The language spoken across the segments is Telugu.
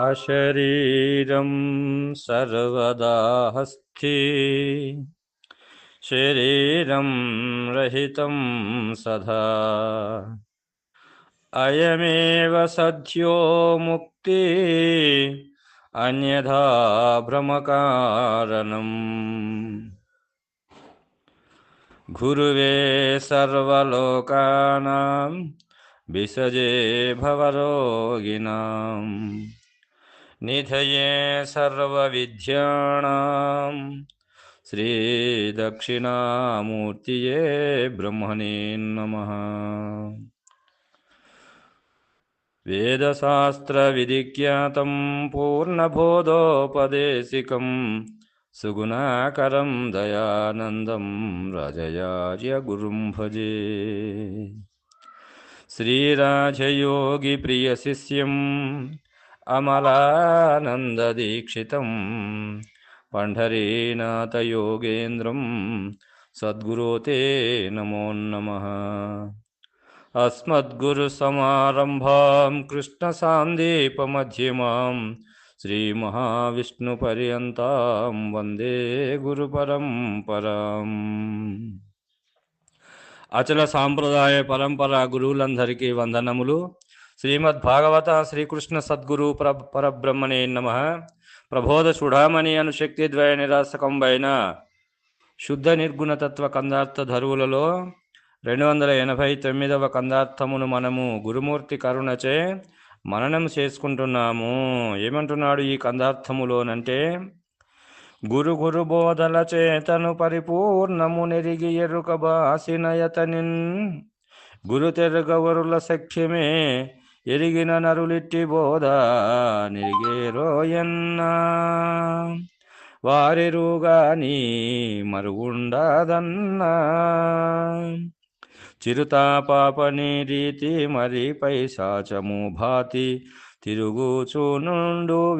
अशरीरं सर्वदा हस्ति। शरीरं रहितं सदा। अयमेव सद्यो मुक्ति अन्यथा भ्रमकारणम्। गुरुवे सर्वलोकानां विसजे भवरोगिणाम्। निधये सर्वविद्याणां श्रीदक्षिणामूर्तिये ब्रह्मणे नमः। वेदशास्त्रविधिज्ञातं पूर्णबोधोपदेशिकं सुगुणाकरं दयानन्दं रजयार्यगुरुं भजे। श्रीराजयोगिप्रियशिष्यम् అమలానందదీక్షితం పండరీనాథయోగేంద్రం సద్గురో నమో నమ. అస్మద్గురుసమారంభాం కృష్ణసాందీపమ్యమాం శ్రీమహావిష్ణుపర్యంతం వందే గురుపరంపరాం. అచల సాంప్రదాయ పరంపరా గురువులందరికీ వందనములు. శ్రీమద్భాగవత శ్రీకృష్ణ సద్గురు పర పరబ్రహ్మణే నమ. ప్రబోధ చూడామణి అను శక్తి ద్వయ నిరాసకంబైన శుద్ధ నిర్గుణ తత్వ కందార్థ ధరువులలో రెండు వందల ఎనభై తొమ్మిదవ కందార్థమును మనము గురుమూర్తి కరుణచే మననం చేసుకుంటున్నాము. ఏమంటున్నాడు ఈ కందార్థములోనంటే గురు గురు బోధల చేతను పరిపూర్ణము నెరిగి ఎరుక బాసినయతనిన్ గురు తెరుగవరుల సఖ్యమే ఎరిగిన నరులిట్టి బోధ నిరిగేరోయన్నా వారెరుగాని మరుగుండదన్నా. చిరుతాపాపని రీతి మరి పైశాచము భాతి. తిరుగుచూనుండు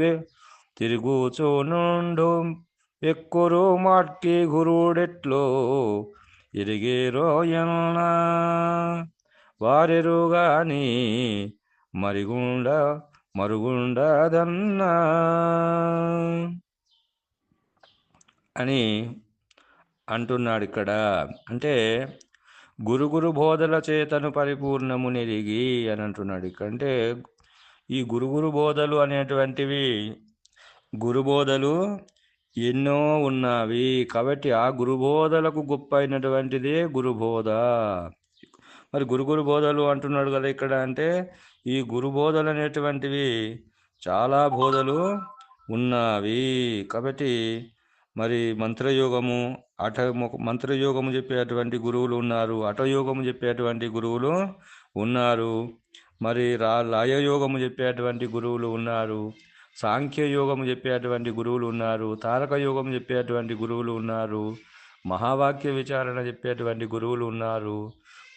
తిరుగుచూనుండు ఎక్కురు మాట్కి గురుడెట్లో ఇరిగేరోయన్నా వారెరుగాని మరిగుండ మరుగుండదన్నా. అని అంటున్నాడు ఇక్కడ అంటే గురు గురు బోధల చేతను పరిపూర్ణము నెరిగి అని అంటున్నాడు ఇక్కడ అంటే ఈ గురు గురు బోధలు అనేటువంటివి గురుబోధలు ఎన్నో ఉన్నవి. కాబట్టి ఆ గురుబోధలకు గొప్ప అయినటువంటిదే గురు బోధ. మరి గురుగురు బోధలు అంటున్నాడు కదా ఇక్కడ అంటే ఈ గురు బోధలు అనేటువంటివి చాలా బోధలు ఉన్నవి. కాబట్టి మరి మంత్రయోగము అట మంత్రయోగము చెప్పేటువంటి గురువులు ఉన్నారు అటయోగము చెప్పేటువంటి గురువులు ఉన్నారు. మరి రా లయయోగము చెప్పేటువంటి గురువులు ఉన్నారు సాంఖ్యయోగము చెప్పేటువంటి గురువులు ఉన్నారు తారక యోగం చెప్పేటువంటి గురువులు ఉన్నారు మహావాక్య విచారణ చెప్పేటువంటి గురువులు ఉన్నారు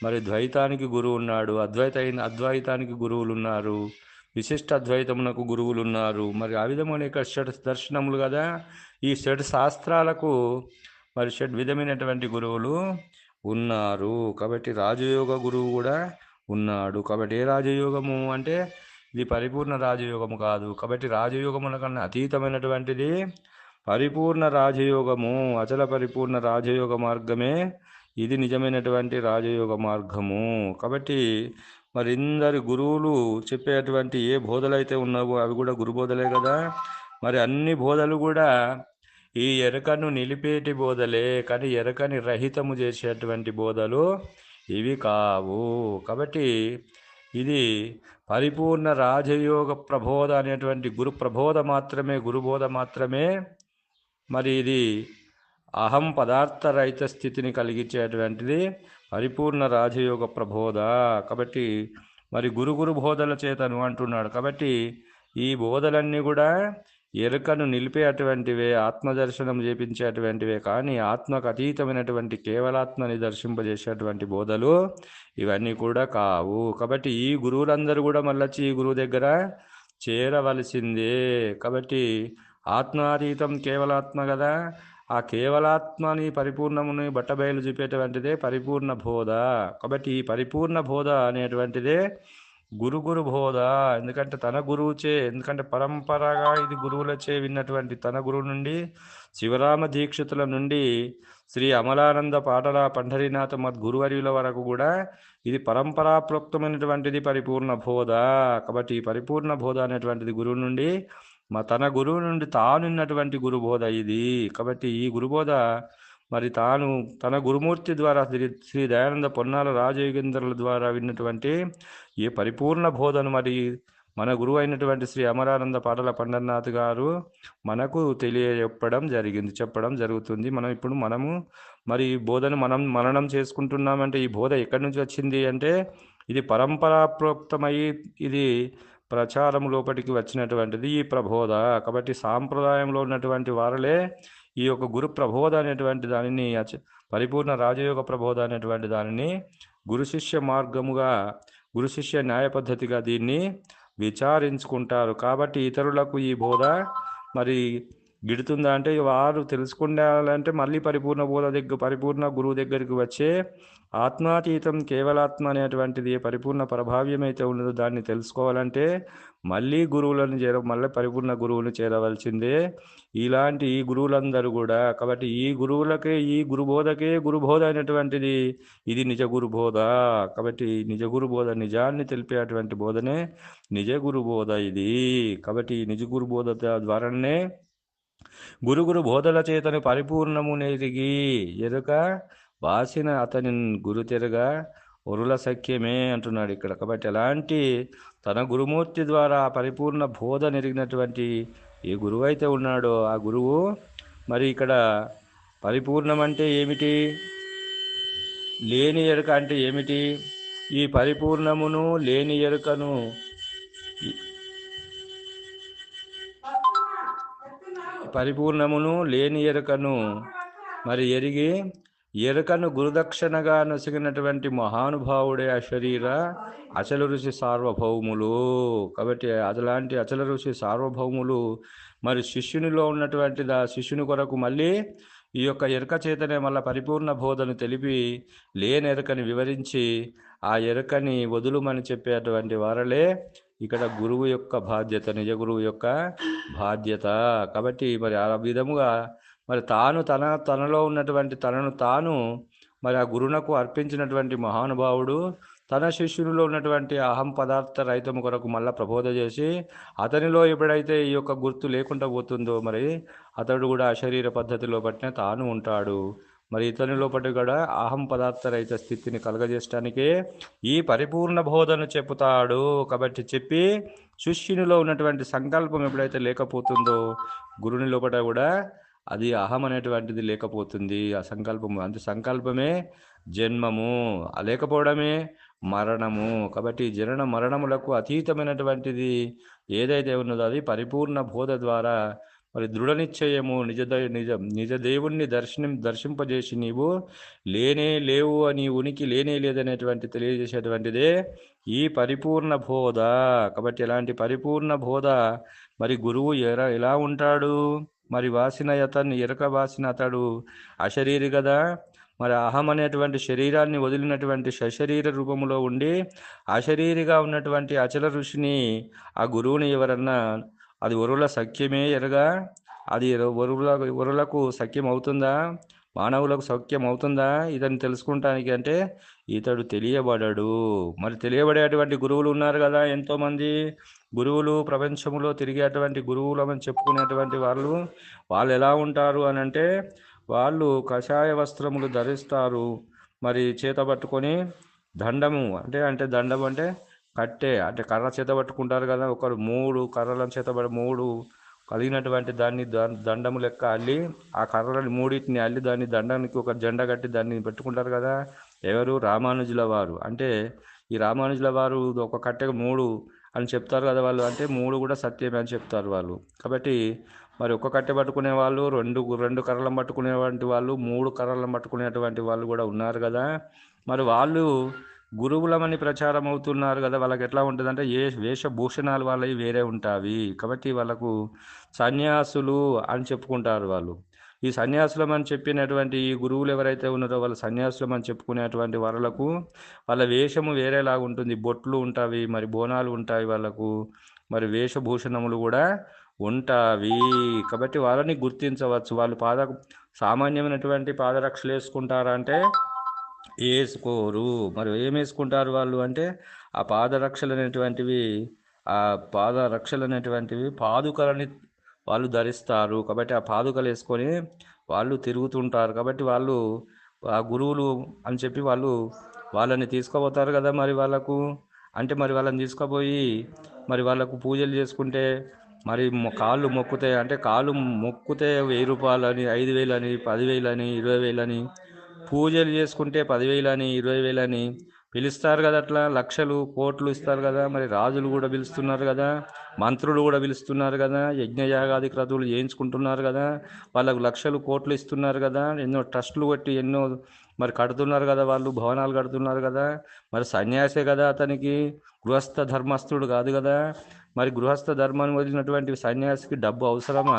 మరి ద్వైతానికి గురువు ఉన్నాడు అద్వైత అద్వైతానికి గురువులు ఉన్నారు విశిష్ట అద్వైతమునకు గురువులు ఉన్నారు మరి ఆ విధమైన ఇక్కడ షడ్ దర్శనములు కదా? ఈ షడ్ శాస్త్రాలకు మరి షడ్ విధమైనటువంటి గురువులు ఉన్నారు. కాబట్టి రాజయోగ గురువు కూడా ఉన్నాడు. కాబట్టి ఏ రాజయోగము అంటే ఇది పరిపూర్ణ రాజయోగము కాదు. కాబట్టి రాజయోగముల కన్నా అతీతమైనటువంటిది పరిపూర్ణ రాజయోగము. అచల పరిపూర్ణ రాజయోగ మార్గమే ఇది నిజమైనటువంటి రాజయోగ మార్గము. కాబట్టి మరి ఇందరి గురువులు చెప్పేటువంటి ఏ బోధలైతే ఉన్నావో అవి కూడా గురు బోధలే కదా. మరి అన్ని బోధలు కూడా ఈ ఎరకను నిలిపేటి బోధలే కానీ ఎరకని రహితము చేసేటువంటి బోధలు ఇవి కావు. కాబట్టి ఇది పరిపూర్ణ రాజయోగ ప్రబోధ అనేటువంటి గురు ప్రబోధ మాత్రమే గురుబోధ మాత్రమే. మరి ఇది అహం పదార్థ రహిత స్థితిని కలిగించేటువంటిది పరిపూర్ణ రాజయోగ ప్రబోధ. కాబట్టి మరి గురు గురు బోధల చేతను అంటున్నాడు. కాబట్టి ఈ బోధలన్నీ కూడా ఎరుకను నిలిపే అటువంటివే ఆత్మదర్శనం చేపించేటువంటివే. కానీ ఆత్మకు అతీతమైనటువంటి కేవలాత్మని దర్శింపజేసేటువంటి బోధలు ఇవన్నీ కూడా కావు. కాబట్టి ఈ గురువులందరూ కూడా మళ్ళొచ్చి ఈ గురువు దగ్గర చేరవలసిందే. కాబట్టి ఆత్మాతీతం కేవలాత్మ కదా. ఆ కేవలాత్మని పరిపూర్ణముని బట్టబయలు చూపేటువంటిదే పరిపూర్ణ బోధ. కాబట్టి ఈ పరిపూర్ణ బోధ అనేటువంటిదే గురు గురు బోధ. ఎందుకంటే తన గురువుచే ఎందుకంటే పరంపరగా ఇది గురువులచే విన్నటువంటి తన గురువు నుండి శివరామ దీక్షితుల నుండి శ్రీ అమలానంద పాటల పండరీనాథ మద్ గురువర్యుల వరకు కూడా ఇది పరంపరాప్రోక్తమైనటువంటిది పరిపూర్ణ బోధ. కాబట్టి ఈ పరిపూర్ణ బోధ అనేటువంటిది గురువు నుండి మా తన గురువు నుండి తానున్నటువంటి గురుబోధ ఇది. కాబట్టి ఈ గురుబోధ మరి తాను తన గురుమూర్తి ద్వారా శ్రీ శ్రీ దయానంద పొన్నాల రాజయోగేంద్రుల ద్వారా విన్నటువంటి ఈ పరిపూర్ణ బోధను మరి మన గురువు అయినటువంటి శ్రీ అమరానంద పాటల పండర్నాథ్ గారు మనకు తెలియజెప్పడం జరిగింది చెప్పడం జరుగుతుంది. మనం ఇప్పుడు మనము మరి ఈ బోధను మనం మననం చేసుకుంటున్నామంటే ఈ బోధ ఎక్కడి నుంచి వచ్చింది అంటే ఇది పరంపరాప్రోక్తమై ఇది ప్రచారం లోపలికి వచ్చినటువంటిది ఈ ప్రబోధ. కాబట్టి సాంప్రదాయంలో ఉన్నటువంటి వారలే ఈ యొక్క గురు ప్రబోధ అనేటువంటి దానిని పరిపూర్ణ రాజయోగ ప్రబోధ అనేటువంటి దానిని గురు శిష్య మార్గముగా గురు శిష్య న్యాయ పద్ధతిగా దీన్ని విచారించుకుంటారు. కాబట్టి ఇతరులకు ఈ బోధ మరి గిడుతుందా అంటే వారు తెలుసుకుండాలంటే మళ్ళీ పరిపూర్ణ బోధ దగ్గర పరిపూర్ణ గురువు దగ్గరికి వచ్చే ఆత్మాతీతం కేవలాత్మ అనేటువంటిది పరిపూర్ణ ప్రభావ్యం అయితే ఉన్నదో దాన్ని తెలుసుకోవాలంటే మళ్ళీ గురువులను చేర మళ్ళీ పరిపూర్ణ గురువును చేరవలసిందే. ఇలాంటి ఈ గురువులందరూ కూడా కాబట్టి ఈ గురువులకే ఈ గురుబోధకే గురుబోధ అయినటువంటిది ఇది నిజ గురుబోధ. కాబట్టి నిజ గురుబోధ నిజాన్ని తెలిపేటువంటి బోధనే నిజ గురుబోధ ఇది. కాబట్టి ఈ నిజ గురుబోధ ద్వారానే గురుగురు బోధల చేతను పరిపూర్ణము నెరిగి ఎరుక వాసిన అతని గురు తెరగా సఖ్యమే అంటున్నాడు ఇక్కడ. కాబట్టి ఎలాంటి తన గురుమూర్తి ద్వారా పరిపూర్ణ బోధ నెరిగినటువంటి ఏ గురువు అయితే ఉన్నాడో ఆ గురువు మరి ఇక్కడ పరిపూర్ణం అంటే ఏమిటి? లేని ఎరుక అంటే ఏమిటి? ఈ పరిపూర్ణమును లేని ఎరుకను పరిపూర్ణమును లేని ఎరుకను మరి ఎరిగి ఎరుకను గురుదక్షిణగా నొసిగినటువంటి మహానుభావుడే ఆ శరీర అచల ఋషి సార్వభౌములు. కాబట్టి అదలాంటి అచల ఋషి సార్వభౌములు మరి శిష్యునిలో ఉన్నటువంటి ఆ శిష్యుని కొరకు మళ్ళీ ఈ యొక్క ఎరుక చేతనే మళ్ళా పరిపూర్ణ బోధను తెలిపి లేని ఎరుకని వివరించి ఆ ఎరుకని వదులుమని చెప్పేటువంటి వారలే ఇక్కడ గురువు యొక్క బాధ్యత నిజ గురువు యొక్క బాధ్యత. కాబట్టి మరి ఆ విధముగా మరి తాను తన తనలో ఉన్నటువంటి తనను తాను మరి ఆ గురునకు అర్పించినటువంటి మహానుభావుడు తన శిష్యునిలో ఉన్నటువంటి అహం పదార్థ రహితము కొరకు మళ్ళా ప్రబోధ చేసి అతనిలో ఎప్పుడైతే ఈ యొక్క గుర్తు లేకుండా పోతుందో మరి అతడు కూడా అశరీర పద్ధతిలో పట్టిన తాను ఉంటాడు. మరి ఇతని లోపటి కూడా అహం పదార్థ రహిత స్థితిని కలగజేయడానికే ఈ పరిపూర్ణ బోధను చెప్పుతాడు కాబట్టి చెప్పి శిష్యునిలో ఉన్నటువంటి సంకల్పం ఎప్పుడైతే లేకపోతుందో గురుని లోపల కూడా అది అహం అనేటువంటిది లేకపోతుంది. ఆ సంకల్పము అంత సంకల్పమే జన్మము. ఆ లేకపోవడమే మరణము. కాబట్టి జనన మరణములకు అతీతమైనటువంటిది ఏదైతే ఉన్నదో అది పరిపూర్ణ బోధ ద్వారా మరి దృఢ నిశ్చయము నిజ నిజ నిజ దేవుణ్ణి దర్శనం దర్శింపజేసి నీవు లేనే లేవు అని ఉనికి లేనే లేదనేటువంటి తెలియజేసేటువంటిదే ఈ పరిపూర్ణ బోధ. కాబట్టి ఎలాంటి పరిపూర్ణ బోధ? మరి గురువు ఎరా ఎలా ఉంటాడు? మరి వాసిన అతన్ని ఎరక వాసిన అతడు అశరీరి కదా మరి అహం అనేటువంటి శరీరాన్ని వదిలినటువంటి సశరీర రూపంలో ఉండి అశరీరిగా ఉన్నటువంటి అచల ఋషిని ఆ గురువుని ఎవరన్నా అది ఒరువుల సఖ్యమే ఎరగా. అది వరుల వరులకు సఖ్యం అవుతుందా మానవులకు సౌఖ్యం అవుతుందా ఇతను తెలుసుకుంటానికి అంటే ఇతడు తెలియబడడు. మరి తెలియబడేటువంటి గురువులు ఉన్నారు కదా ఎంతోమంది. గురువులు ప్రపంచంలో తిరిగేటువంటి గురువులు అని చెప్పుకునేటువంటి వాళ్ళు. వాళ్ళు ఎలా ఉంటారు అని అంటే వాళ్ళు కషాయ వస్త్రములు ధరిస్తారు. మరి చేత పట్టుకొని దండము అంటే అంటే దండం అంటే కట్టే అంటే కర్ర చేత పట్టుకుంటారు కదా ఒకరు మూడు కర్రలను చేత పడి మూడు కలిగినటువంటి దాన్ని దండము లెక్క అల్లి ఆ కర్రలని మూడింటిని అల్లి దాన్ని దండానికి ఒక జెండా కట్టి దాన్ని పెట్టుకుంటారు కదా ఎవరు? రామానుజుల వారు. అంటే ఈ రామానుజుల వారు ఒక కట్టెకు మూడు అని చెప్తారు కదా వాళ్ళు అంటే మూడు కూడా సత్యమే అని చెప్తారు వాళ్ళు. కాబట్టి మరి ఒక్క కట్టె పట్టుకునే వాళ్ళు రెండు రెండు కర్రలను పట్టుకునేటువంటి వాళ్ళు మూడు కర్రలను పట్టుకునేటువంటి వాళ్ళు కూడా ఉన్నారు కదా. మరి వాళ్ళు గురువులమని ప్రచారం అవుతున్నారు కదా వాళ్ళకి ఎట్లా ఉంటుందంటే ఏ వేషభూషణాలు వాళ్ళవి వేరే ఉంటాయి కాబట్టి వాళ్ళకు సన్యాసులు అని చెప్పుకుంటారు వాళ్ళు. ఈ సన్యాసులం అని చెప్పినటువంటి ఈ గురువులు ఎవరైతే ఉన్నారో వాళ్ళ సన్యాసులం అని చెప్పుకునేటువంటి వాళ్ళకు వాళ్ళ వేషము వేరేలాగా ఉంటుంది. బొట్లు ఉంటాయి మరి బోనాలు ఉంటాయి వాళ్ళకు మరి వేషభూషణములు కూడా ఉంటావి. కాబట్టి వాళ్ళని గుర్తించవచ్చు. వాళ్ళు పాద సామాన్యమైనటువంటి పాదరక్షలు వేసుకుంటారా అంటే వేసుకోరు మరి ఏం వేసుకుంటారు వాళ్ళు అంటే ఆ పాదరక్షలు అనేటువంటివి ఆ పాదరక్షలు అనేటువంటివి పాదుకలని వాళ్ళు ధరిస్తారు. కాబట్టి ఆ పాదుకలు వేసుకొని వాళ్ళు తిరుగుతుంటారు. కాబట్టి వాళ్ళు ఆ గురువులు అని చెప్పి వాళ్ళు వాళ్ళని తీసుకుపోతారు కదా మరి వాళ్ళకు. అంటే మరి వాళ్ళని తీసుకుపోయి మరి వాళ్ళకు పూజలు చేసుకుంటే మరి కాళ్ళు మొక్కుతాయి. అంటే కాళ్ళు మొక్కుతే వెయ్యి రూపాయలని ఐదు వేలని పదివేలని ఇరవై వేలని పూజలు చేసుకుంటే పదివేలని ఇరవై వేలని పిలుస్తారు కదా అట్లా. లక్షలు కోట్లు ఇస్తారు కదా. మరి రాజులు కూడా పిలుస్తున్నారు కదా. మంత్రులు కూడా పిలుస్తున్నారు కదా. యజ్ఞయాగాది క్రతువులు చేయించుకుంటున్నారు కదా. వాళ్ళకు లక్షలు కోట్లు ఇస్తున్నారు కదా. ఎన్నో ట్రస్టులు కొట్టి ఎన్నో మరి కడుతున్నారు కదా వాళ్ళు. భవనాలు కడుతున్నారు కదా. మరి సన్యాసే కదా అతనికి. గృహస్థ ధర్మస్థుడు కాదు కదా. మరి గృహస్థ ధర్మాన్ని వదిలినటువంటి సన్యాసికి డబ్బు అవసరమా?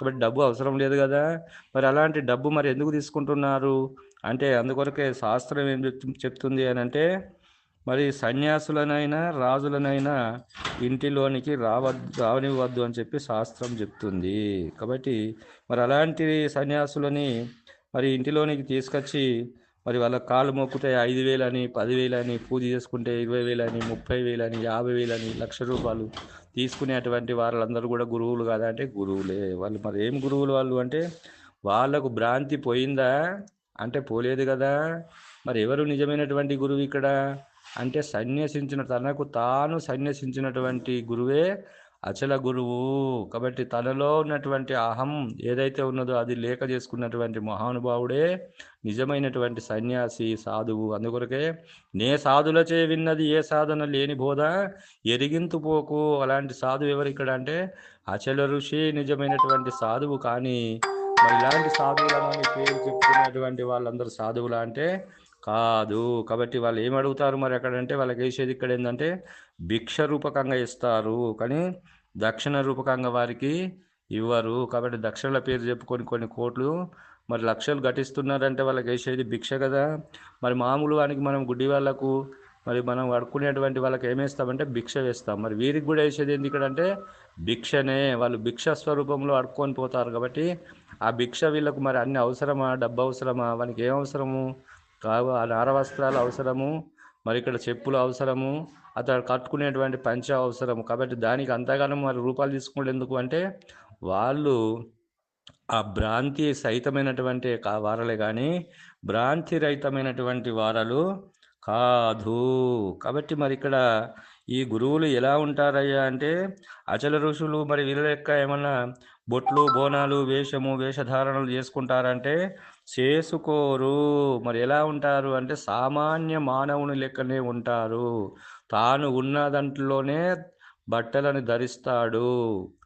కాబట్టి డబ్బు అవసరం లేదు కదా. మరి అలాంటి డబ్బు మరి ఎందుకు తీసుకుంటున్నారు? అంటే అందుకొరకే శాస్త్రం ఏం చెప్తుంది అని అంటే మరి సన్యాసులనైనా రాజులనైనా ఇంటిలోనికి రావద్దు రావనివ్వద్దు అని చెప్పి శాస్త్రం చెప్తుంది. కాబట్టి మరి అలాంటి సన్యాసులని మరి ఇంటిలోనికి తీసుకొచ్చి మరి వాళ్ళ కాళ్ళు మొక్కుతే ఐదు వేలని పదివేలని పూజ చేసుకుంటే ఇరవై వేలని ముప్పై వేలని యాభై వేలని లక్ష రూపాయలు తీసుకునేటువంటి వాళ్ళందరూ కూడా గురువులు కాదా అంటే గురువులే. వాళ్ళు మరి ఏం గురువులు వాళ్ళు అంటే వాళ్ళకు భ్రాంతి పోయిందా? అంటే పోలేదు కదా. మరి ఎవరు నిజమైనటువంటి గురువు ఇక్కడ? అంటే సన్యసించిన తనకు తాను సన్యసించినటువంటి గురువే అచల గురువు. కాబట్టి తనలో ఉన్నటువంటి అహం ఏదైతే ఉన్నదో అది లేక చేసుకున్నటువంటి మహానుభావుడే నిజమైనటువంటి సన్యాసి సాధువు. అందుకొరకే నే సాధులచే విన్నది ఏ సాధన లేని బోధ? ఎరిగింతు పోకు. అలాంటి సాధువు ఎవరు ఇక్కడ అంటే అచల ఋషి నిజమైనటువంటి సాధువు. కానీ మరి ఇలాంటి సాధువులని పేరు చెప్పుకునేటువంటి వాళ్ళందరూ సాధువులా అంటే? కాదు. కాబట్టి వాళ్ళు ఏం అడుగుతారు మరి అక్కడంటే వాళ్ళకి వేసేది ఇక్కడ ఏంటంటే భిక్ష రూపకంగా ఇస్తారు. కానీ దక్షిణ రూపకంగా వారికి ఇవ్వరు. కాబట్టి దక్షిణల పేరు చెప్పుకొని కొన్ని కోట్లు మరి లక్షలు ఘటిస్తున్నారంటే వాళ్ళకి వేసేది భిక్ష కదా. మరి మామూలు వానికి మనం గుడ్డి వాళ్ళకు మరి మనం అడుకునేటువంటి వాళ్ళకి ఏమేస్తామంటే భిక్ష వేస్తాం. మరి వీరికి కూడా వేసేది ఎందుకంటే భిక్షనే. వాళ్ళు భిక్ష స్వరూపంలో అడుక్కొని పోతారు కాబట్టి ఆ భిక్ష వీళ్ళకు మరి అన్ని అవసరమా? డబ్బు అవసరమా? వానికి ఏం అవసరము? కావు ఆ నార వస్త్రాలు అవసరము? మరి ఇక్కడ చెప్పులు అవసరము? అతడు కట్టుకునేటువంటి పంచ అవసరము? కాబట్టి దానికి అంతగానో మరి రూపాయలు తీసుకుంటే ఎందుకు అంటే వాళ్ళు ఆ భ్రాంతి సహితమైనటువంటి వారలే కానీ భ్రాంతి రహితమైనటువంటి వారలు కాదు. కాబట్టి మరి ఇక్కడ ఈ గురువులు ఎలా ఉంటారయ్యా అంటే అచల ఋషులు మరి వీళ్ళ యొక్క ఏమన్నా బొట్లు బోనాలు వేషము వేషధారణలు చేసుకుంటారంటే చేసుకోరు. మరి ఎలా ఉంటారు అంటే సామాన్య మానవుని లెక్కనే ఉంటారు. తాను ఉన్న దాంట్లోనే బట్టలను ధరిస్తాడు.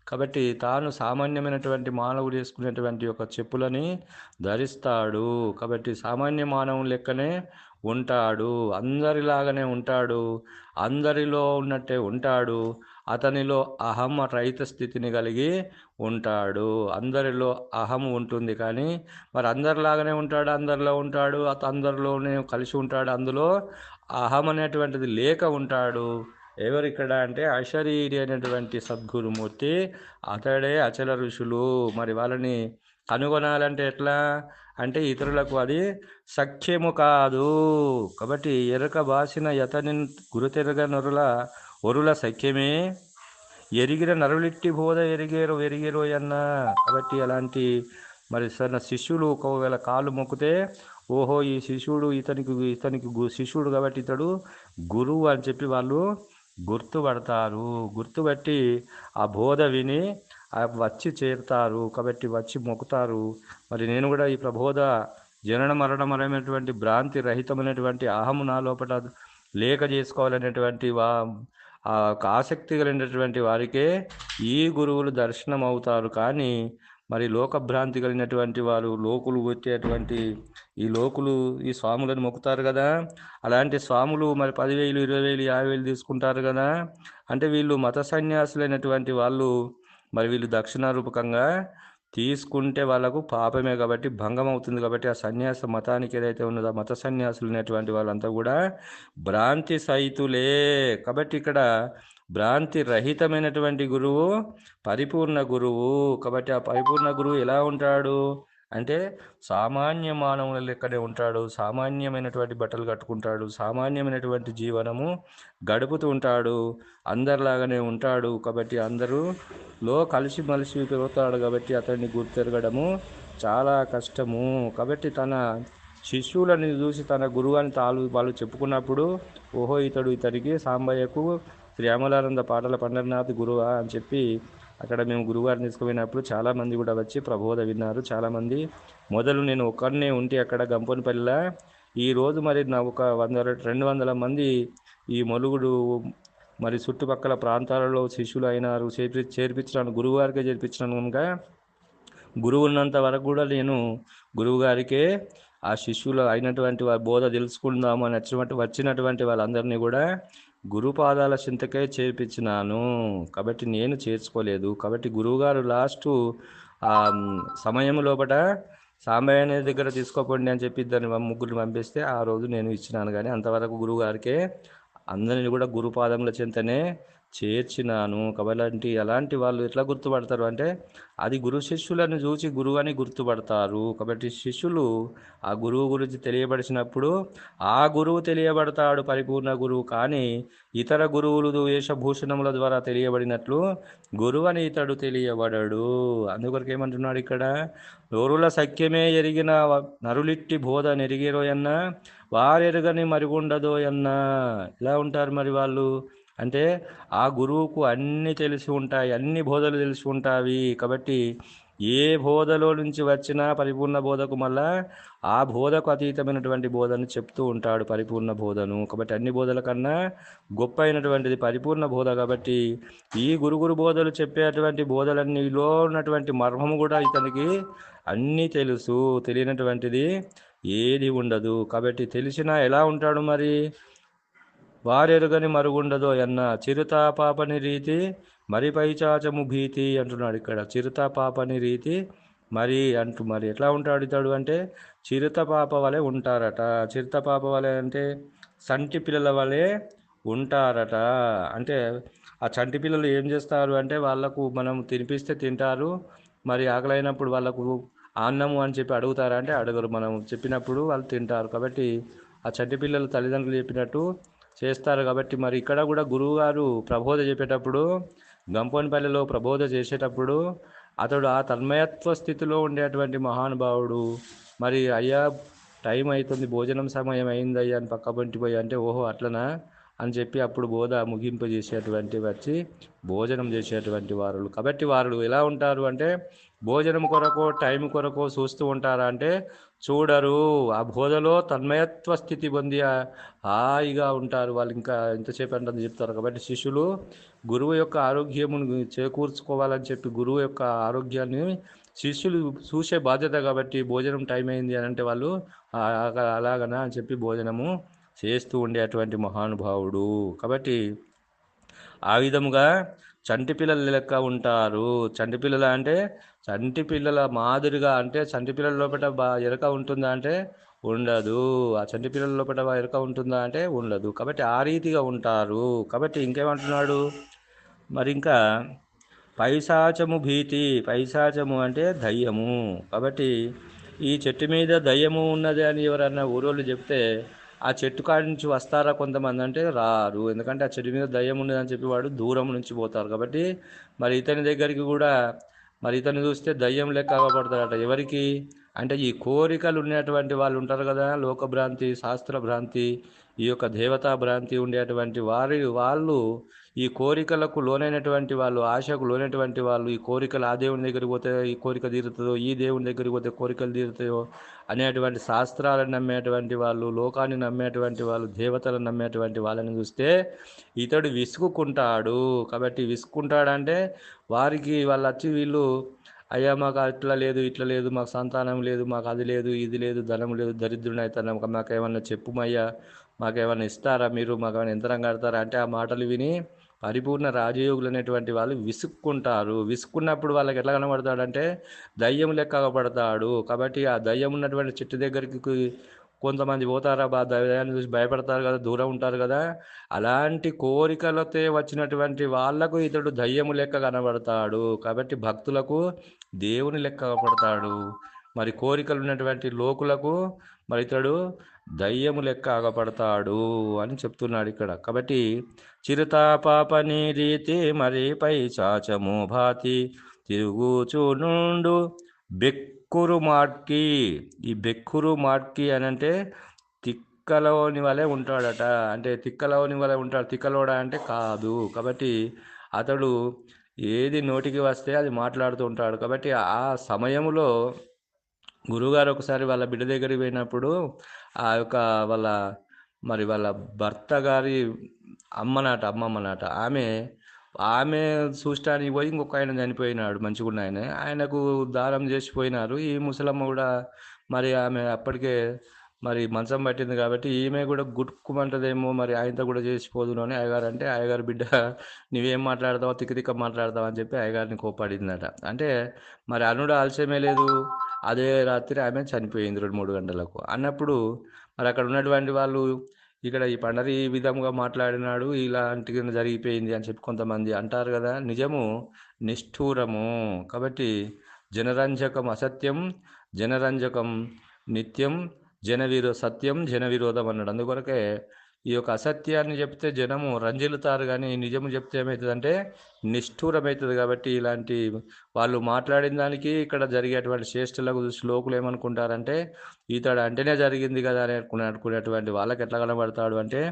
కాబట్టి తాను సామాన్యమైనటువంటి మానవుడు వేసుకునేటువంటి ఒక చెప్పులని ధరిస్తాడు. కాబట్టి సామాన్య మానవుని లెక్కనే ఉంటాడు. అందరిలాగానే ఉంటాడు. అందరిలో ఉన్నట్టే ఉంటాడు. అతనిలో అహం రహిత స్థితిని కలిగి ఉంటాడు. అందరిలో అహం ఉంటుంది కానీ మరి అందరిలాగానే ఉంటాడు అందరిలో ఉంటాడు అత అందరిలోనే కలిసి ఉంటాడు అందులో అహం అనేటువంటిది లేక ఉంటాడు. ఎవరు ఇక్కడ అంటే అశరీరి అనేటువంటి సద్గురుమూర్తి అతడే అచల ఋషులు. మరి వాళ్ళని కనుగొనాలంటే ఎట్లా? అంటే ఇతరులకు అది సఖ్యము కాదు. కాబట్టి ఎరక బాసిన యతని గురుతెరగ నరుల ఒరుల సఖ్యమే. ఎరిగిన నరులిట్టి బోధ ఎరిగేరు ఎరిగేరు అన్న. కాబట్టి అలాంటి మరి సన్న శిష్యులు ఒకవేళ కాళ్ళు మొక్కితే ఓహో ఈ శిష్యుడు ఇతనికి ఇతనికి గు- శిష్యుడు కాబట్టి ఇతడు గురువు అని చెప్పి వాళ్ళు గుర్తుపడతారు. గుర్తుపట్టి ఆ బోధ విని వచ్చి చేరుతారు. కాబట్టి వచ్చి మొక్కుతారు. మరి నేను కూడా ఈ ప్రబోధ జనన మరణమరమైనటువంటి భ్రాంతి రహితమైనటువంటి అహము నా లోపల లేక చేసుకోవాలనేటువంటి వా ఆ యొక్క ఆసక్తి కలిగినటువంటి వారికే ఈ గురువులు దర్శనం అవుతారు కానీ మరి లోకభ్రాంతి కలిగినటువంటి వారు లోకులు వచ్చేటువంటి ఈ లోకులు ఈ స్వాములను మొక్కుతారు కదా? అలాంటి స్వాములు మరి పదివేలు ఇరవై వేలు యాభై వేలు తీసుకుంటారు కదా? అంటే వీళ్ళు మత సన్యాసులైనటువంటి వాళ్ళు మరి వీళ్ళు దక్షిణారూపకంగా తీసుకుంటే వాళ్ళకు పాపమే కాబట్టి భంగం అవుతుంది కాబట్టి ఆ సన్యాస మతానికి ఏదైతే ఉన్నదో మత సన్యాసులు ఉన్నటువంటి వాళ్ళంతా కూడా భ్రాంతి సహితులే. కాబట్టి ఇక్కడ భ్రాంతి రహితమైనటువంటి గురువు పరిపూర్ణ గురువు. కాబట్టి ఆ పరిపూర్ణ గురువు ఎలా ఉంటాడు? అంటే సామాన్య మానవుల లెక్కనే ఉంటాడు సామాన్యమైనటువంటి బట్టలు కట్టుకుంటాడు సామాన్యమైనటువంటి జీవనము గడుపుతూ ఉంటాడు అందరిలాగానే ఉంటాడు కాబట్టి అందరూలో కలిసి మలిసి పెరుగుతాడు కాబట్టి అతన్ని గుర్తెరగడము చాలా కష్టము. కాబట్టి తన శిష్యులని చూసి తన గురువు అని తాను వాళ్ళు చెప్పుకున్నప్పుడు ఓహో ఇతడు ఇతడికి సాంబయ్యకు శ్రీ అమలానంద పాటల పండరనాథ్ గురువా అని చెప్పి అక్కడ మేము గురువారిని తీసుకుపోయినప్పుడు చాలామంది కూడా వచ్చి ప్రబోధ విన్నారు. చాలామంది మొదలు నేను ఒక్కడనే ఉంటే అక్కడ గంపనపల్లిలో ఈరోజు మరి నా ఒక వంద రెండు వందల మంది ఈ మొలుగుడు మరి చుట్టుపక్కల ప్రాంతాలలో శిష్యులు అయినారు చేర్పి చేర్పించడానికి గురువుగారికే చేర్పించినాను కనుక గురువు ఉన్నంత వరకు కూడా నేను గురువు గారికే ఆ శిష్యులు అయినటువంటి వారి బోధ తెలుసుకుందాము అని వచ్చినటువంటి వచ్చినటువంటి వాళ్ళందరినీ కూడా గురుపాదాల చింతకే చేర్పించినాను. కాబట్టి నేను చేర్చుకోలేదు. కాబట్టి గురువుగారు లాస్ట్ ఆ సమయం లోపల సాంబయ్య దగ్గర తీసుకోకండి అని చెప్పి ఇద్దరిని ముగ్గురిని పంపిస్తే ఆ రోజు నేను ఇచ్చినాను. కానీ అంతవరకు గురువుగారికే అందరిని కూడా గురుపాదముల చింతనే చేర్చినాను. కాబట్టి అలాంటి వాళ్ళు ఎట్లా గుర్తుపడతారు? అంటే అది గురు శిష్యులను చూసి గురువు అని గుర్తుపడతారు. కాబట్టి శిష్యులు ఆ గురువు గురించి తెలియబడిచినప్పుడు ఆ గురువు తెలియబడతాడు పరిపూర్ణ గురువు. కానీ ఇతర గురువులు వేషభూషణముల ద్వారా తెలియబడినట్లు గురువు అని ఇతడు తెలియబడడు. అందుకొరకు ఏమంటున్నాడు ఇక్కడ? నోరుల సఖ్యమే ఎరిగిన నరులిట్టి బోధ నెరిగిరోయన్న వారెరుగని మరిగుండదోయన్న. ఎలా ఉంటారు మరి వాళ్ళు? అంటే ఆ గురువుకు అన్నీ తెలిసి ఉంటాయి అన్ని బోధలు తెలిసి ఉంటాయి కాబట్టి ఏ బోధలో నుంచి వచ్చినా పరిపూర్ణ బోధకు మళ్ళా ఆ బోధకు అతీతమైనటువంటి బోధను చెప్తూ ఉంటాడు పరిపూర్ణ బోధను. కాబట్టి అన్ని బోధల కన్నా గొప్ప అయినటువంటిది పరిపూర్ణ బోధ కాబట్టి ఈ గురుగురు బోధలు చెప్పేటువంటి బోధలన్నీలో ఉన్నటువంటి మర్మము కూడా ఇతనికి అన్నీ తెలుసు. తెలియనటువంటిది ఏది ఉండదు. కాబట్టి తెలిసినా ఎలా ఉంటాడు మరి? వారెరుగని మరుగుండదో అన్న చిరుత పాపని రీతి మరి పైచాచము భీతి అంటున్నాడు ఇక్కడ. చిరుత పాపని రీతి మరి అంటూ మరి ఎట్లా ఉంటాడు ఇతడు అంటే చిరుత పాప వలె ఉంటారట. చిరుత పాప వలె అంటే సంటి పిల్లల వలె ఉంటారట. అంటే ఆ చంటి పిల్లలు ఏం చేస్తారు అంటే వాళ్ళకు మనం తినిపిస్తే తింటారు. మరి ఆకలైనప్పుడు వాళ్ళకు అన్నము అని చెప్పి అడుగుతారా అంటే అడగరు. మనం చెప్పినప్పుడు వాళ్ళు తింటారు. కాబట్టి ఆ చంటి పిల్లలు తల్లిదండ్రులు చెప్పినట్టు చేస్తారు కాబట్టి మరి ఇక్కడ కూడా గురువు గారు ప్రబోధ చెప్పేటప్పుడు గంపోనిపల్లిలో ప్రబోధ చేసేటప్పుడు అతడు ఆ తన్మయత్వ స్థితిలో ఉండేటువంటి మహానుభావుడు. మరి అయ్యా టైం అవుతుంది భోజనం సమయం అయింది అయ్యా అని పక్క పంటిపోయి అంటే ఓహో అట్లనా అని చెప్పి అప్పుడు బోధ ముగింపు చేసేటువంటి వచ్చి భోజనం చేసేటువంటి వారు కాబట్టి వారు ఎలా ఉంటారు అంటే భోజనం కొరకో టైం కొరకో చూస్తూ ఉంటారా అంటే చూడరు. ఆ బోధలో తన్మయత్వ స్థితి పొంది హాయిగా ఉంటారు. వాళ్ళు ఇంకా ఎంతసేపు అంటే చెప్తారు. కాబట్టి శిష్యులు గురువు యొక్క ఆరోగ్యమును చేకూర్చుకోవాలని చెప్పి గురువు యొక్క ఆరోగ్యాన్ని శిష్యులు చూసే బాధ్యత కాబట్టి భోజనం టైం అయింది అని అంటే వాళ్ళు అలాగనా అని చెప్పి భోజనము చేస్తూ ఉండేటువంటి మహానుభావుడు. కాబట్టి ఆ విధముగా చంటి పిల్లల లెక్క ఉంటారు. చంటి పిల్లల అంటే చంటి పిల్లల మాదిరిగా అంటే చంటి పిల్లల లోపల బా ఎరక ఉంటుందా అంటే ఉండదు. ఆ చంటి పిల్లల లోపల ఎరక ఉంటుందా అంటే ఉండదు. కాబట్టి ఆ రీతిగా ఉంటారు. కాబట్టి ఇంకేమంటున్నాడు? మరి ఇంకా పైశాచము భీతి. పైశాచము అంటే దయ్యము. కాబట్టి ఈ చెట్టు మీద దయ్యము ఉన్నది అని ఎవరన్నా ఊరోళ్ళు చెప్తే ఆ చెట్టు కాడి నుంచి వస్తారా కొంతమంది అంటే రారు. ఎందుకంటే ఆ చెట్టు మీద దయ్యం ఉండదని చెప్పి వాడు దూరం నుంచి పోతారు. కాబట్టి మరి ఇతని దగ్గరికి కూడా మరి ఇతను చూస్తే దయ్యం లెక్క పడతాడట ఎవరికి? అంటే ఈ కోరికలు ఉన్నటువంటి వాళ్ళు ఉంటారు కదా లోకభ్రాంతి శాస్త్ర భ్రాంతి ఈ యొక్క దేవతా భ్రాంతి ఉండేటువంటి వారి వాళ్ళు ఈ కోరికలకు లోనైనటువంటి వాళ్ళు ఆశకు లోనైనటువంటి వాళ్ళు ఈ కోరికలు ఆ దేవుని దగ్గరికి పోతే ఈ కోరిక తీరుతుందో ఈ దేవుని దగ్గరికి పోతే కోరికలు తీరుతాయో అనేటువంటి శాస్త్రాలను నమ్మేటువంటి వాళ్ళు లోకాన్ని నమ్మేటువంటి వాళ్ళు దేవతలను నమ్మేటువంటి వాళ్ళని చూస్తే ఇతడు విసుగుకుంటాడు. కాబట్టి విసుక్కుంటాడంటే వారికి వాళ్ళు వచ్చి వీళ్ళు అయ్యా మాకు అట్లా లేదు ఇట్లా లేదు మాకు సంతానం లేదు మాకు అది లేదు ఇది లేదు ధనం లేదు దరిద్రుని అవుతాను మాకేమన్నా చెప్పుమయ్యా మాకేమన్నా ఇస్తారా మీరు? మాకేమైనా యంత్రం కడతారా? అంటే ఆ మాటలు విని పరిపూర్ణ రాజయోగులు అనేటువంటి వాళ్ళు విసుక్కుంటారు. విసుక్కున్నప్పుడు వాళ్ళకి ఎట్లా కనబడతాడంటే దయ్యం లెక్క పడతాడు కాబట్టి ఆ దయ్యం ఉన్నటువంటి చెట్టు దగ్గరికి కొంతమంది పోతారా. బా దయ్యాన్ని చూసి భయపడతారు కదా దూరం ఉంటారు కదా. అలాంటి కోరికలతో వచ్చినటువంటి వాళ్ళకు ఇతడు దయ్యము లెక్క కనబడతాడు. కాబట్టి భక్తులకు దేవుని లెక్క పడతాడు మరి కోరికలు ఉన్నటువంటి లోకులకు మరి ఇతడు దయ్యము లెక్క ఆగపడతాడు అని చెప్తున్నాడు ఇక్కడ. కాబట్టి చిరుతాపాపని రీతి మరి పై చాచము భాతి తిరుగుచునుండు బెక్కురు మార్కి ఈ బెక్కురు మార్కి అని అంటే తిక్కలోని వలె ఉంటాడట. అంటే తిక్కలోని వలె ఉంటాడు. తిక్కలోడ అంటే కాదు. కాబట్టి అతడు ఏది నోటికి వస్తే అది మాట్లాడుతూ ఉంటాడు. కాబట్టి ఆ సమయంలో గురువుగారు ఒకసారి వాళ్ళ బిడ్డ దగ్గరికి పోయినప్పుడు ఆ యొక్క వాళ్ళ మరి వాళ్ళ భర్త గారి అమ్మనాట అమ్మమ్మనాట. ఆమె ఆమె చూడటానికి పోయి ఇంకొక ఆయన చనిపోయినాడు మంచిగున్న ఆయన. ఆయనకు దానం చేసిపోయినారు ఈ ముసలమ్మ కూడా మరి ఆమె అప్పటికే మరి మంచం పట్టింది కాబట్టి ఈమె కూడా గుట్టుకుమంటదేమో మరి ఆయనతో కూడా చేసిపోదును అని అయ్యగారు అంటే అయ్యగారు బిడ్డ నువ్వేం మాట్లాడతావు తిక్క తిక్క మాట్లాడతావు అని చెప్పి అయ్యగారిని కోపాడిందట అంటే మరి అనుడు ఆలస్యమే లేదు. అదే రాత్రి ఆమె చనిపోయింది రెండు మూడు గంటలకు. అన్నప్పుడు మరి అక్కడ ఉన్నటువంటి వాళ్ళు ఇక్కడ ఈ పండరి ఈ విధంగా మాట్లాడినాడు ఇలాంటి జరిగిపోయింది అని చెప్పి కొంతమంది అంటారు కదా. నిజము నిష్ఠూరము. కాబట్టి జనరంజకం అసత్యం జనరంజకం నిత్యం జనవిరో సత్యం జన విరోధం అన్నాడు. అందుకొరకే ఈ యొక్క అసత్యాన్ని చెప్తే జనము రంజిల్లుతారు కానీ నిజము చెప్తే ఏమవుతుందంటే నిష్ఠూరమవుతుంది కాబట్టి ఇలాంటి వాళ్ళు మాట్లాడిన దానికి ఇక్కడ జరిగేటువంటి శ్రేష్ఠులకు శ్లోకులు ఏమనుకుంటారంటే ఈతడు అంటేనే జరిగింది కదా అని అనుకునే అనుకునేటువంటి వాళ్ళకి ఎట్లా కనబడతాడు అంటే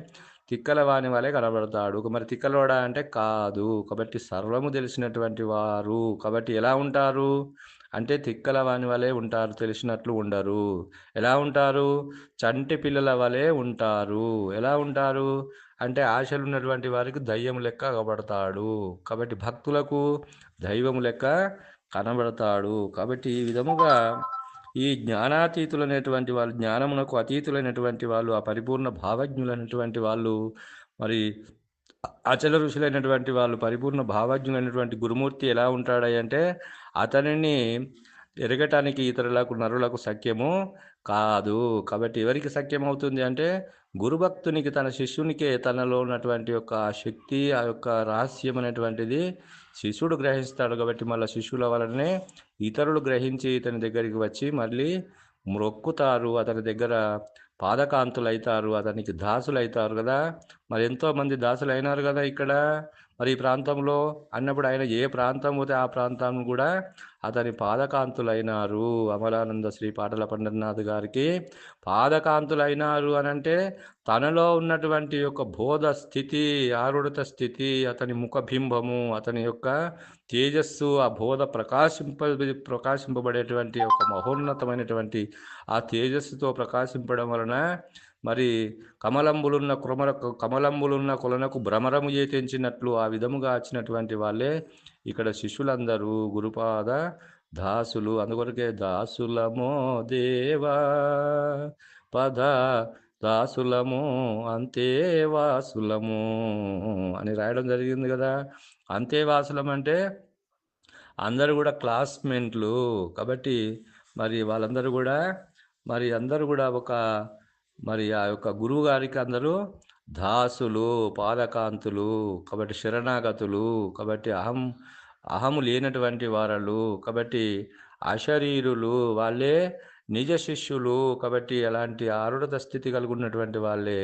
తిక్కల వాని వాళ్ళే కనబడతాడు. మరి తిక్కలవాడ అంటే కాదు. కాబట్టి సర్వము తెలిసినటువంటి వారు. కాబట్టి ఎలా ఉంటారు? అంటే తిక్కల వాని వలె ఉంటారు తెలిసినట్లు ఉండరు. ఎలా ఉంటారు? చంటి పిల్లల వలె ఉంటారు. ఎలా ఉంటారు? అంటే ఆశలు ఉన్నటువంటి వారికి దయ్యం లెక్క కనబడతాడు. కాబట్టి భక్తులకు దైవం లెక్క కనబడతాడు. కాబట్టి ఈ విధముగా ఈ జ్ఞానాతీతులైనటువంటి వాళ్ళు జ్ఞానమునకు అతీతులైనటువంటి వాళ్ళు ఆ పరిపూర్ణ భావజ్ఞులైనటువంటి వాళ్ళు మరి అచల ఋషులైనటువంటి వాళ్ళు పరిపూర్ణ భావజ్ఞులైనటువంటి గురుమూర్తి ఎలా ఉంటాడంటే అతనిని ఎరగటానికి ఇతరులకు నరులకు సఖ్యము కాదు. కాబట్టి ఎవరికి సఖ్యం అవుతుంది అంటే గురుభక్తునికి తన శిష్యునికే తనలో ఉన్నటువంటి యొక్క శక్తి ఆ యొక్క రహస్యం అనేటువంటిది శిష్యుడు గ్రహిస్తాడు. కాబట్టి మళ్ళీ శిష్యుల వలనే ఇతరులు గ్రహించి ఇతని దగ్గరికి వచ్చి మళ్ళీ మొక్కుతారు అతని దగ్గర పాదకాంతులు అవుతారు అతనికి దాసులు అవుతారు కదా. మరి ఎంతోమంది దాసులు అయినారు కదా ఇక్కడ. మరి ఈ ప్రాంతంలో అన్నప్పుడు ఆయన ఏ ప్రాంతం పోతే ఆ ప్రాంతం కూడా అతని పాదకాంతులైనారు. అమలానంద శ్రీ పాటల పండరనాథ్ గారికి పాదకాంతులైనారు అని అంటే తనలో ఉన్నటువంటి యొక్క బోధ స్థితి ఆరుడత స్థితి అతని ముఖబింబము అతని యొక్క తేజస్సు ఆ బోధ ప్రకాశింప ప్రకాశింపబడేటువంటి ఒక మహోన్నతమైనటువంటి ఆ తేజస్సుతో ప్రకాశింపడం వలన మరి కమలంబులున్న కుమర కమలంబులున్న కొలనకు భ్రమరము చేతించినట్లు ఆ విధముగా వచ్చినటువంటి వాళ్ళే ఇక్కడ శిష్యులందరూ గురుపాద దాసులు. అందుకొరకే దాసులమో దేవా పద దాసులము అంతేవాసులము అని రాయడం జరిగింది కదా. అంతేవాసులం అంటే అందరూ కూడా క్లాస్మేట్లు. కాబట్టి మరి వాళ్ళందరూ కూడా మరి అందరూ కూడా ఒక మరి ఆ యొక్క గురువు గారికి అందరూ దాసులు పాదకాంతులు కాబట్టి శరణాగతులు కాబట్టి అహం అహము లేనటువంటి వారలు కాబట్టి అశరీరులు వాళ్ళే నిజ శిష్యులు కాబట్టి ఎలాంటి ఆరుడత స్థితి కలిగి ఉన్నటువంటి వాళ్ళే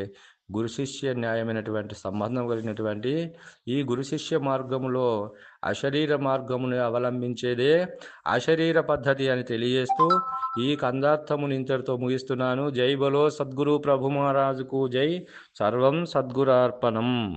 గురు శిష్య న్యాయమైనటువంటి సంబంధం కలిగినటువంటి ఈ గురు శిష్య మార్గములో అశరీర మార్గమును అవలంబించేదే అశరీర పద్ధతి అని తెలియజేస్తూ ఈ కందార్థమును ఇంతటితో ముగిస్తున్నాను. జై బలో సద్గురు ప్రభు మహారాజుకు జై. సర్వం సద్గురార్పణం.